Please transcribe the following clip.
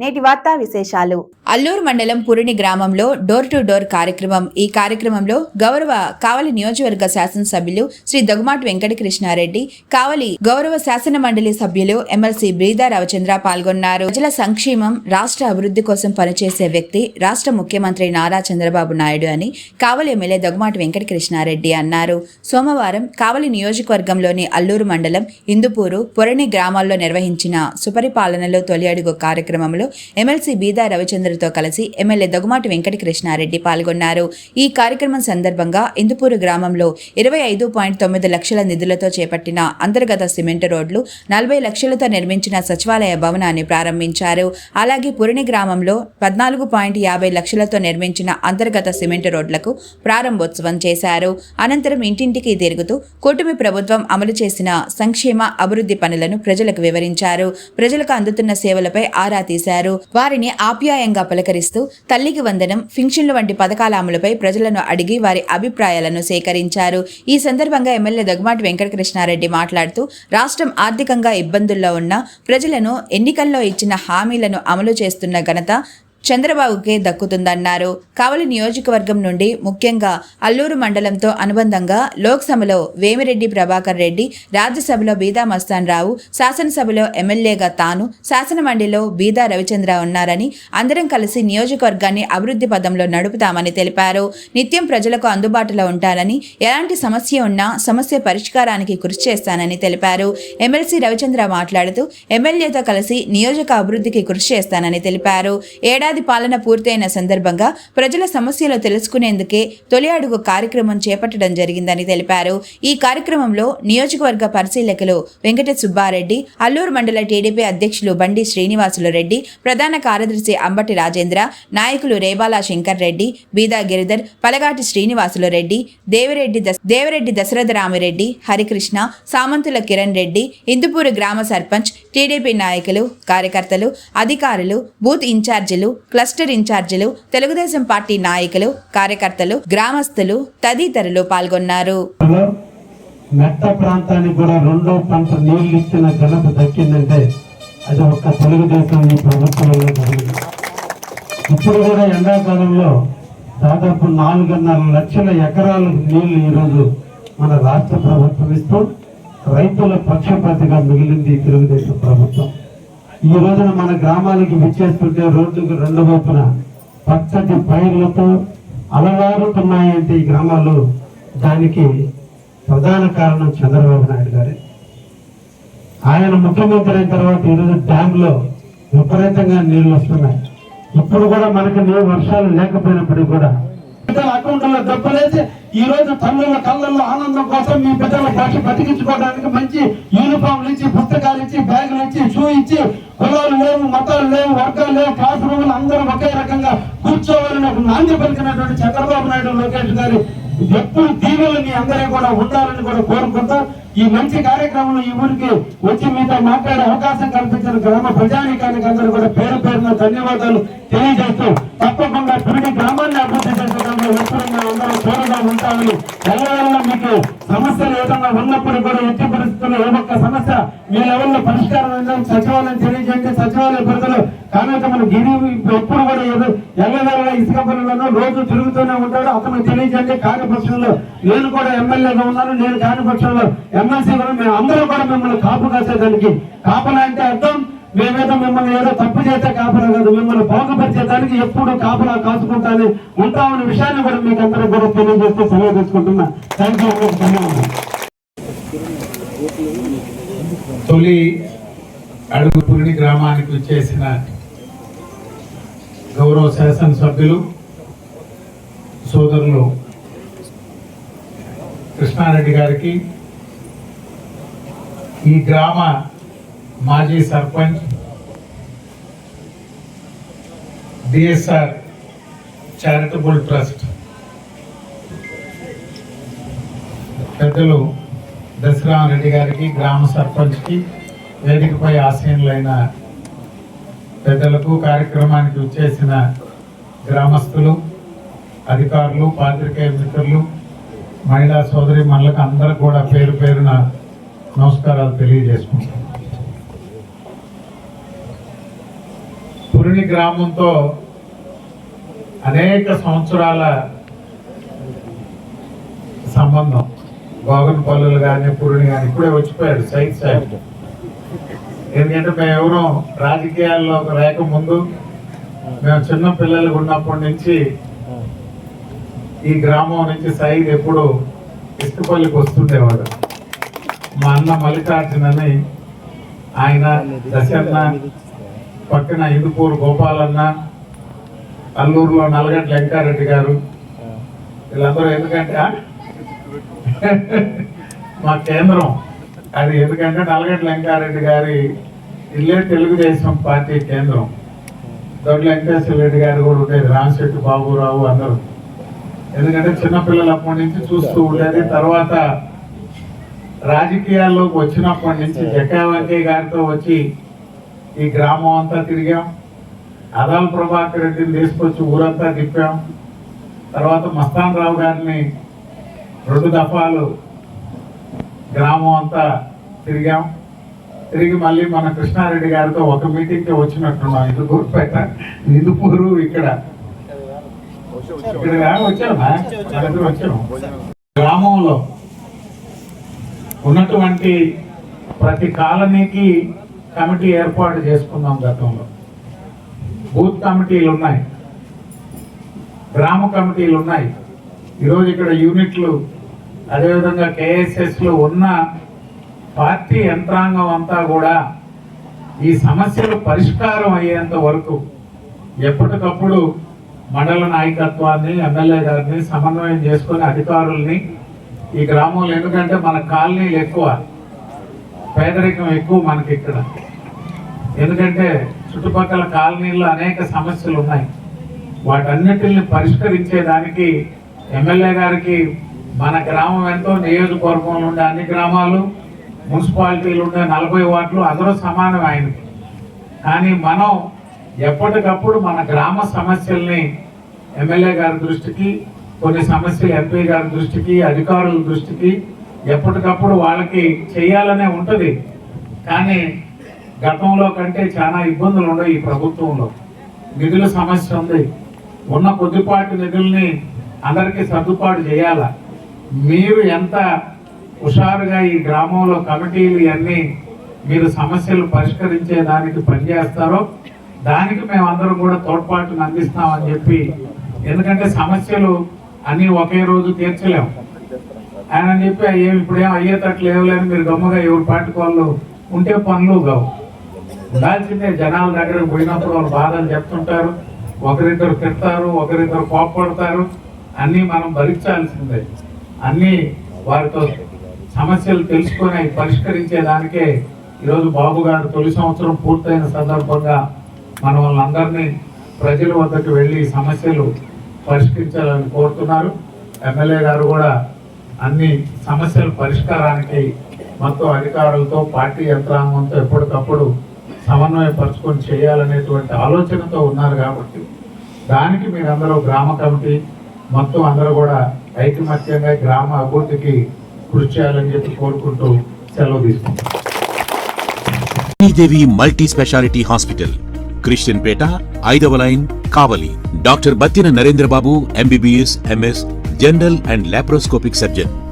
నేటి వార్తా విశేషాలు. అల్లూరు మండలం పురిని గ్రామంలో డోర్ టు డోర్ కార్యక్రమం ఈ కార్యక్రమంలో గౌరవ కావలి నియోజకవర్గ శాసనసభ్యులు శ్రీ దగ్గుమాటి వెంకటకృష్ణారెడ్డి కావలి గౌరవ శాసన మండలి సభ్యులు ఎమ్మెల్సీ బ్రీదా రవిచంద్ర పాల్గొన్నారు. ప్రజల సంక్షేమం రాష్ట్ర అభివృద్ధి కోసం పనిచేసే వ్యక్తి రాష్ట్ర ముఖ్యమంత్రి నారా చంద్రబాబు నాయుడు అని కావలి ఎమ్మెల్యే దగ్గుమాటి వెంకటకృష్ణారెడ్డి అన్నారు. సోమవారం కావలి నియోజకవర్గంలోని అల్లూరు మండలం ఇందుపూరు పొరణి గ్రామాల్లో నిర్వహించిన సుపరిపాలనలో తొలి అడుగు కార్యక్రమంలో ఎమ్మెల్సీ బీదా రవిచంద్రతో కలిసి ఎమ్మెల్యే దొగమాటి వెంకటకృష్ణారెడ్డి పాల్గొన్నారు. ఈ కార్యక్రమం సందర్భంగా ఇందుపూరు గ్రామంలో ఇరవై ఐదు పాయింట్ తొమ్మిది లక్షల నిధులతో చేపట్టిన అంతర్గత సిమెంట్ రోడ్లు నలభై లక్షలతో నిర్మించిన సచివాలయ భవనాన్ని ప్రారంభించారు. అలాగే పురణి గ్రామంలో పద్నాలుగు పాయింట్ యాభై లక్షలతో నిర్మించిన అంతర్గత సిమెంట్ రోడ్లకు ప్రారంభోత్సవం చేశారు. అనంతరం ఇంటింటికి తిరుగుతూ కూటమి ప్రభుత్వం అమలు చేసిన సంక్షేమ అభివృద్ధి పనులను ప్రజలకు వివరించారు. ప్రజలకు అందుతున్న సేవలపై ఆరా తీశారు. వారిని ఆప్యాయంగా పలకరిస్తూ తల్లికి వందనం ఫింక్షన్లు వంటి పథకాల అమలుపై ప్రజలను అడిగి వారి అభిప్రాయాలను సేకరించారు. ఈ సందర్భంగా ఎమ్మెల్యే దగ్గమాటి వెంకటకృష్ణారెడ్డి మాట్లాడుతూ రాష్ట్రం ఆర్థికంగా ఇబ్బందుల్లో ఉన్న ప్రజలను ఎన్నికల్లో ఇచ్చిన హామీలను అమలు చేస్తున్న ఘనత చంద్రబాబుకే దక్కుతుందన్నారు. కావలి నియోజకవర్గం నుండి ముఖ్యంగా అల్లూరు మండలంతో అనుబంధంగా లోక్సభలో వేమిరెడ్డి ప్రభాకర్ రెడ్డి రాజ్యసభలో బీదా మస్తాన్ రావు శాసనసభలో ఎమ్మెల్యేగా తాను శాసనమండలిలో బీదా రవిచంద్ర ఉన్నారని అందరం కలిసి నియోజకవర్గాన్ని అభివృద్ధి పదంలో నడుపుతామని తెలిపారు. నిత్యం ప్రజలకు అందుబాటులో ఉంటానని ఎలాంటి సమస్య ఉన్నా సమస్య పరిష్కారానికి కృషి చేస్తానని తెలిపారు. ఎమ్మెల్సీ రవిచంద్ర మాట్లాడుతూ ఎమ్మెల్యేతో కలిసి నియోజక అభివృద్ధికి కృషి చేస్తానని తెలిపారు. ఏడాది పాలన పూర్తయిన సందర్భంగా ప్రజల సమస్యలు తెలుసుకునేందుకే తొలి అడుగు కార్యక్రమం చేపట్టడం జరిగిందని తెలిపారు. ఈ కార్యక్రమంలో నియోజకవర్గ పరిశీలకులు వెంకట సుబ్బారెడ్డి అల్లూరు మండల టీడీపీ అధ్యక్షులు బండి శ్రీనివాసులు రెడ్డి ప్రధాన కార్యదర్శి అంబటి రాజేంద్ర నాయకులు రేబాల శంకర్ రెడ్డి బీదా గిరిధర్ పలగాటి శ్రీనివాసులు రెడ్డి దేవిరెడ్డి దశ దేవిరెడ్డి దశరథ రామిరెడ్డి హరికృష్ణ సామంతుల కిరణ్ రెడ్డి ఇందుపూరు గ్రామ సర్పంచ్ టీడీపీ నాయకులు కార్యకర్తలు అధికారులు బూత్ ఇన్ఛార్జీలు క్లస్టర్ ఇన్ఛార్జీలు తెలుగుదేశం పార్టీ నాయకులు కార్యకర్తలు గ్రామస్తులు తదితరులు పాల్గొన్నారు. మెట్ట ప్రాంతానికి కూడా రెండో పంట నీళ్ళు ఇచ్చిన ఘనత దక్కిందంటే అది ఒక్క తెలుగుదేశం ఈ ప్రభుత్వంలో జరిగింది. ఇప్పుడు కూడా ఎండాకాలంలో దాదాపు నాలుగున్నర లక్షల ఎకరాల నీళ్ళు ఈరోజు మన రాష్ట్ర ప్రభుత్వం ఇస్తూ రైతుల పక్షపాతిగా మిగిలింది ఈ తెలుగుదేశం ప్రభుత్వం. ఈ రోజున మన గ్రామానికి విచ్చేస్తుంటే రోడ్డుకు రెండు వైపున పచ్చటి పైర్లతో అలవారుతున్నాయంటే ఈ గ్రామాలు. దానికి ప్రధాన కారణం చంద్రబాబు నాయుడు గారే. ఆయన ముఖ్యమంత్రి అయిన తర్వాత ఈరోజు డ్యాంలో లో విపరీతంగా నీళ్ళు వస్తున్నాయి. ఇప్పుడు కూడా మనకి నీళ్ళు వర్షాలు లేకపోయినప్పటికీ కూడా. అకౌంట్లో డబ్బులేసి ఈ రోజు తల్లుల కళ్ళల్లో ఆనందం కోసం మీ బిడ్డల భాష బతికించుకోవడానికి మంచి యూనిఫామ్లు ఇచ్చి పుస్తకాలు ఇచ్చి బ్యాగులు ఇచ్చి షూ ఇచ్చి కులాలు లేవు మతాలు లేవు వర్గాలు లేవు క్లాస్ రూములు అందరూ ఒకే రకంగా కూర్చోవాలని ఒక నాంది పలికినటువంటి చంద్రబాబు నాయుడు లోకేష్ గారి ఎప్పుడు దీవెలు మీ అందరూ కూడా ఉండాలని కూడా కోరుకుంటూ ఈ మంచి కార్యక్రమంలో ఈ ఊరికి వచ్చి మీతో మాట్లాడే అవకాశం కల్పించిన గ్రామ ప్రజానీకానికి అందరూ కూడా పేరు పేరున ధన్యవాదాలు తెలియజేస్తూ తప్పకుండా తిరిగి గ్రామాన్ని తోడుగా ఉంటామని ఎల్లవల్ల మీకు సమస్యలు ఏదైనా ఉన్నప్పుడు కూడా ఎట్టి పరిస్థితుల్లో ఏ ఒక్క సమస్య మీ లెవెల్లో పరిష్కారం సచివాలయం తెలియజేయండి. సచివాలయ పరిధిలో కానీ మన గిరి ఎప్పుడు కూడా ఏదో ఎల్లవేళ ఇసుక పనులను రోజు తిరుగుతూనే ఉంటాడు. అతను తెలియజేయండి. కార్యపక్షంలో నేను కూడా ఎమ్మెల్యేగా ఉన్నాను. నేను కార్యపక్షంలో ఎమ్మెల్సీ కూడా మేము అందరూ కూడా మిమ్మల్ని కాపు కాసేదానికి కాపలా అంటే అర్థం. మేమేదో మిమ్మల్ని ఏదో తప్పు చేస్తే కాపలా కాదు. మిమ్మల్ని బాగుపరిచేదానికి ఎప్పుడు కాపలా కాచుకుంటానే ఉంటామనే విషయాన్ని కూడా మీకు అందరూ కూడా తెలియజేస్తూ సెలవు తీసుకుంటున్నా. థ్యాంక్ యూ ధన్యవాదాలు తొలి అడుగుపురిని గ్రామానికి వచ్చేసిన గౌరవ శాసనసభ్యులు సోదరులు కృష్ణారెడ్డి గారికి ఈ గ్రామ మాజీ సర్పంచ్ డిఎస్ఆర్ చారిటబుల్ ట్రస్ట్ పెద్దలు దశరామరెడ్డి గారికి గ్రామ సర్పంచ్కి వేదికపై ఆశీనులైన పెద్దలకు కార్యక్రమానికి వచ్చేసిన గ్రామస్తులు అధికారులు పాత్రికేయ మిత్రులు మహిళా సోదరి మనలకు అందరూ కూడా పేరు పేరున నమస్కారాలు తెలియజేసుకుంటాం పురిని గ్రామంతో అనేక సంవత్సరాల సంబంధం. గోగన్ పల్లులు కానీ పురుని కానీ ఇప్పుడే వచ్చిపోయాడు సైద్ సాహెబ్ ఎందుకంటే మేము ఎవరో రాజకీయాల్లో లేకముందు మేము చిన్న పిల్లలు ఉన్నప్పటి నుంచి ఈ గ్రామం నుంచి సైద్ ఎప్పుడు ఇసుకపల్లికి వస్తుండేవాడు. మా అన్న మల్లికార్జున అని ఆయన దశన్న పక్కన ఇందుపూరు గోపాలన్న అల్లూరులో నల్గంట వెంకారెడ్డి గారు. వీళ్ళందరూ ఎందుకంటే మా కేంద్రం. అది ఎందుకంటే నల్గంట వెంకారెడ్డి గారి ఇల్లే తెలుగుదేశం పార్టీ కేంద్రం. దొడ్ల వెంకటేశ్వర రెడ్డి గారు కూడా ఉండేది రామశెట్టి బాబురావు అందరూ. ఎందుకంటే చిన్నపిల్లలు అప్పటి నుంచి చూస్తూ ఉండేది. తర్వాత రాజకీయాల్లోకి వచ్చినప్పటి నుంచి జక్కా గారితో వచ్చి ఈ గ్రామం అంతా తిరిగాం. అదాల్ ప్రభాకర్ రెడ్డిని తీసుకొచ్చి ఊరంతా తిప్పాం. తర్వాత మస్తాన్ రావు గారిని రెండు దఫాలు గ్రామం అంతా తిరిగాం. తిరిగి మళ్ళీ మన కృష్ణారెడ్డి గారితో ఒక మీటింగ్కి వచ్చినట్టున్నాం. ఇందుకూరుపేట ఇందుపూరు ఇక్కడ. ఇక్కడ వచ్చాము వచ్చాము గ్రామంలో ఉన్నటువంటి ప్రతి కాలనీకి కమిటీ ఏర్పాటు చేసుకున్నాం గతంలో. బూత్ కమిటీలు ఉన్నాయి. గ్రామ కమిటీలు ఉన్నాయి. ఈరోజు ఇక్కడ యూనిట్లు అదేవిధంగా కేఎస్ఎస్లో ఉన్న పార్టీ యంత్రాంగం అంతా కూడా ఈ సమస్యలు పరిష్కారం అయ్యేంత వరకు ఎప్పటికప్పుడు మండల నాయకత్వాన్ని ఎమ్మెల్యే గారిని సమన్వయం చేసుకుని అధికారుల్ని ఈ గ్రామంలో. ఎందుకంటే మన కాలనీలు ఎక్కువ పేదరికం ఎక్కువ మనకి ఇక్కడ. ఎందుకంటే చుట్టుపక్కల కాలనీల్లో అనేక సమస్యలు ఉన్నాయి. వాటన్నిటిని పరిష్కరించేదానికి ఎమ్మెల్యే గారికి మన గ్రామం ఎంతో నియోజకవర్గంలో ఉండే అన్ని గ్రామాలు మున్సిపాలిటీలు ఉండే నలభై వార్డులు అందరూ సమానం ఆయనకి. కానీ మనం ఎప్పటికప్పుడు మన గ్రామ సమస్యల్ని ఎమ్మెల్యే గారి దృష్టికి కొన్ని సమస్యలు ఎంపీ గారి దృష్టికి అధికారుల దృష్టికి ఎప్పటికప్పుడు వాళ్ళకి చేయాలనే ఉంటుంది. కానీ గతంలో కంటే చాలా ఇబ్బందులు ఉన్నాయి ఈ ప్రభుత్వంలో. నిధుల సమస్య ఉంది. ఉన్న కొద్దిపాటి నిధుల్ని అందరికీ సర్దుబాటు చేయాల? మీరు ఎంత హుషారుగా ఈ గ్రామంలో కమిటీలు ఇవన్నీ మీరు సమస్యలు పరిష్కరించే దానికి పనిచేస్తారో దానికి మేమందరం కూడా తోడ్పాటును అందిస్తామని చెప్పి ఎందుకంటే సమస్యలు అన్నీ ఒకే రోజు తీర్చలేము ఆయన చెప్పి ఏమి ఇప్పుడేం అయ్యేటట్లు లేవులేని మీరు గమ్ముగా ఎవరి పాటికి వాళ్ళు ఉంటే పనులు కావు. ఉండాల్సిందే జనాల దగ్గరకు పోయినప్పుడు వాళ్ళు బాధలు చెప్తుంటారు. ఒకరిద్దరు తిడతారు ఒకరిద్దరు కోప్పడతారు. అన్నీ మనం భరించాల్సిందే. అన్నీ వారితో సమస్యలు తెలుసుకొని అవి పరిష్కరించేదానికే ఈరోజు బాబు గారు తొలి సంవత్సరం పూర్తయిన సందర్భంగా మన వాళ్ళందరినీ ప్రజల వద్దకు వెళ్ళి సమస్యలు పరిష్కరించాలని కోరుతున్నారు. ఎమ్మెల్యే గారు కూడా అన్ని సమస్యల పరిష్కారానికి మొత్తం అధికారులతో పార్టీ యంత్రాంగంతో ఎప్పటికప్పుడు సమన్వయపరుచుకొని చేయాలనేటువంటి ఆలోచనతో ఉన్నారు కాబట్టి దానికి మీరందరూ గ్రామ కమిటీ మొత్తం అందరూ కూడా ఐకమత్యంగా గ్రామ అభివృద్ధికి కృషి చేయాలని చెప్పి కోరుకుంటూ సెలవు తీసుకుంటాం Sridevi multi speciality hospital Christian Peta ఐదవ line Kavali. Doctor Battina Narendrababu MBBS MS general and laparoscopic surgeon.